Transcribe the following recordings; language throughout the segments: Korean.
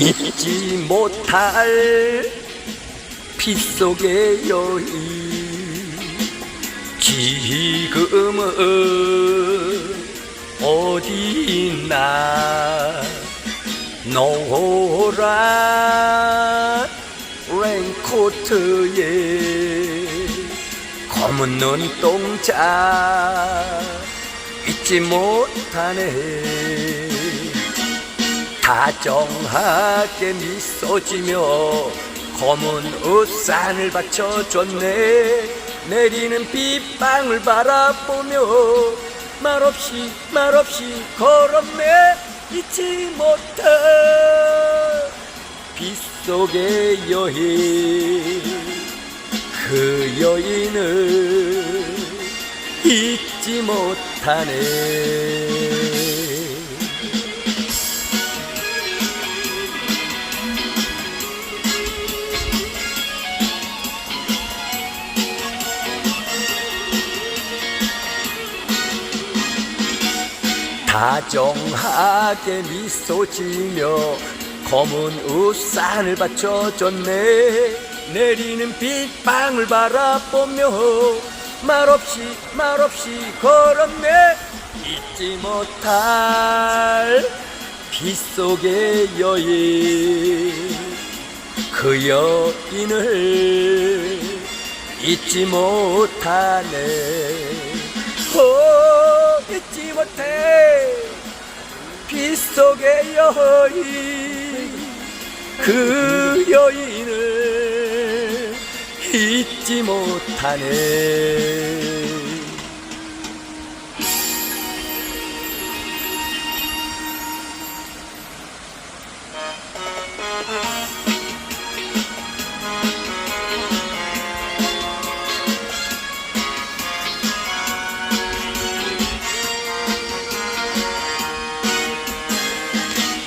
잊지 못할 빗속의 여인. 지금은 어디 있나 노란 랭코트에 검은 눈동자 잊지 못하네 다정하게 미소 지며 검은 우산을 받쳐줬네. 내리는 빗방울 바라보며 말없이 말없이 걸었네. 잊지 못해. 빗속의 여인 그 여인을 잊지 못하네 다정하게 미소 지며 검은 우산을 받쳐줬네. 내리는 빗방울 바라보며 말없이 말없이 걸었네. 잊지 못할 빗속의 여인 그 여인을 잊지 못하네. 오 잊지 못해 빗속의 여인 그 여인을 잊지 못하네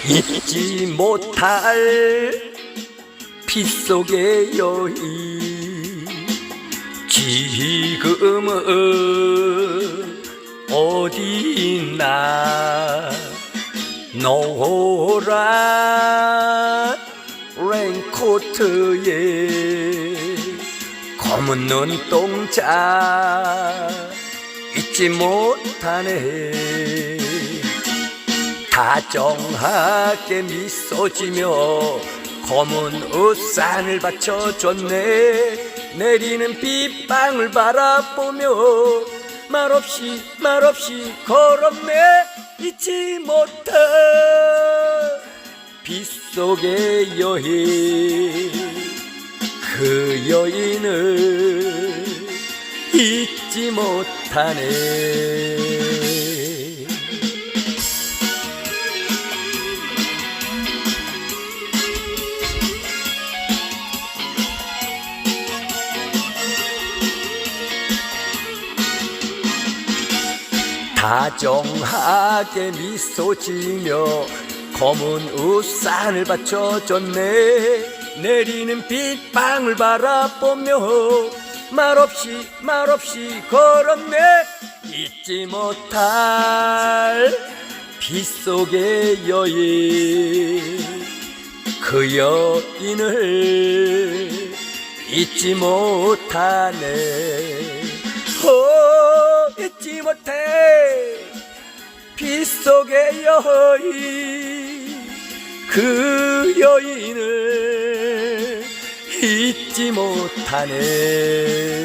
잊지 못할 빗속의 여인. 지금은 어디 있나? 노란 랭코트에 검은 눈동자 잊지 못하네 다정하게 미소 지며 검은 우산을 받쳐줬네. 내리는 빗방울 바라보며 말없이 말없이 걸었네. 잊지 못해. 빗속의 여인 그 여인을 잊지 못하네 다정하게 미소 지며 검은 우산을 받쳐줬네. 내리는 빗방울 바라보며 말없이 말없이 걸었네. 잊지 못할 빗속의 여인 그 여인을 잊지 못하네. 오 잊지 못해. 빗속의 여인 그 여인을 잊지 못하네